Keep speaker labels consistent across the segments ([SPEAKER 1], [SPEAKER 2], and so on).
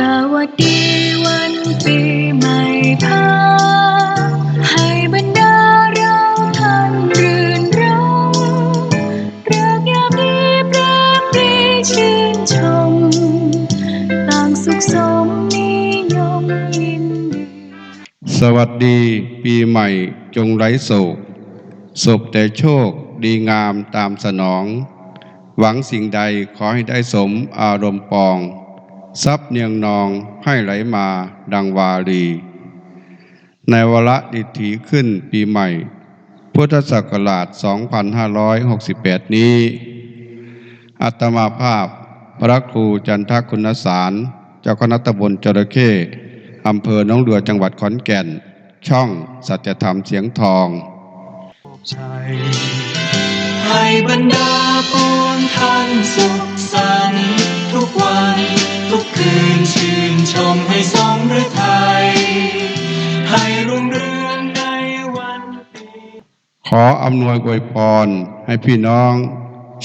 [SPEAKER 1] สวัสดีวันปีใหม่พาให้บรรดาเราท่านรื่นรมเรือกยามดีแปรปรีชื่นชม ต่างสุขสมนิยมยินดี
[SPEAKER 2] สวัสดีปีใหม่จงไร้โศกศพแต่โชคดีงามตามสนอง หวังสิ่งใดขอให้ได้สมอารมณ์ปอง ทรัพย์เนียงนองให้ไหลมาดังวารี ในวระดิถีขึ้นปีใหม่ พุทธศักราช 2568 นี้ อัตมาภาพพระครูจันทคุณสาร เจ้าคณะตำบลจระเข้อำเภอหนองเรือจังหวัดขอนแก่น ช่องสัจธรรมเสียงทอง
[SPEAKER 3] ให้บรรดาปวง ขอ
[SPEAKER 2] อำนวยอวยพรให้พี่น้อง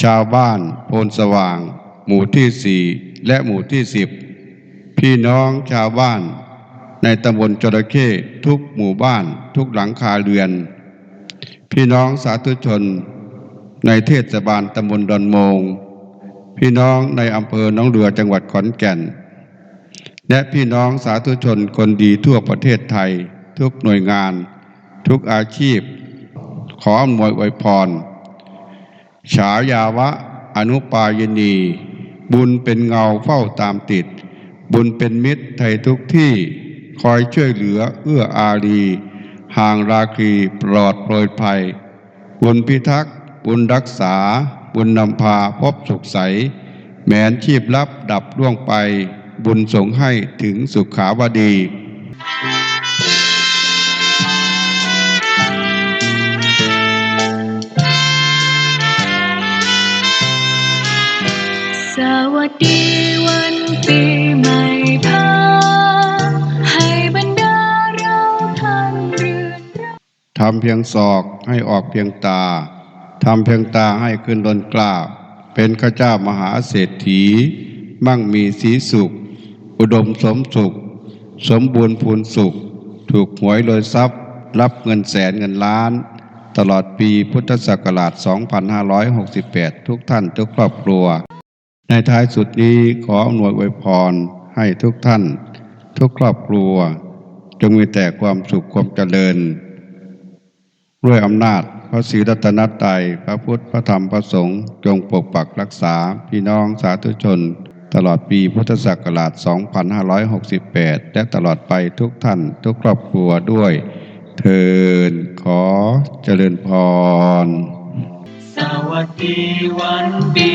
[SPEAKER 2] ชาวบ้านโพนสว่าง หมู่ที่สี่และหมู่ที่สิบพี่น้องชาวบ้าน ในตำบลจระเข้ทุกหมู่บ้านทุกหลังคาเรือน พี่น้องสาธุชน ในเทศบาลตำบลดอนโมง พี่น้องในอำเภอหนองเรือจังหวัดขอนแก่น และพี่น้องสาธุชนคนดีทั่วประเทศไทย ทุกหน่วยงาน ทุกอาชีพ ขออำนวยอวยพร ฉายาวะอนุปายนี บุญเป็นเงาเฝ้าตามติด บุญเป็นมิตรไทยทุกที่คอยช่วยเหลือเอื้ออารีห่างราคีปลอดโปรยภัย บุญพิทักษ์บุญรักษา บุญนำพาพบสุขใส แมนชีพลับดับล่วงไป บุญส่งให้ถึงสุขาวดี
[SPEAKER 1] สวั สดีวันปีใหม่พาให้บรรดาเราท่านรื่น
[SPEAKER 2] ทำเพียงศอกให้ออกเพียงตา ทำเพียงตาให้ขึ้นดนกล้าบเป็นข้าเจ้ามหาเศรษฐี มั่งมีสีสุข อุดมสมสุข สมบูรณ์พูนสุข ถูกหวยโดยทรัพย์ รับเงินแสนเงินล้าน ตลอดปีพุทธศักราช 2568 ทุกท่านทุกครอบครัว ในท้ายสุดนี้ขออำนวยอวยพรให้ทุกท่าน ทุกครอบครัว จงมีแต่ความสุขความเจริญ ด้วยอำนาจพระศรีรัตนตรัยพระพุทธพระธรรมพระสงฆ์จงปกปักรักษาพี่น้องสาธุชน ตลอดปีพุทธศักราช 2568 และตลอดไปทุกท่าน ทุกครอบครัวด้วยเทินขอเจริญพร
[SPEAKER 3] สวัสดี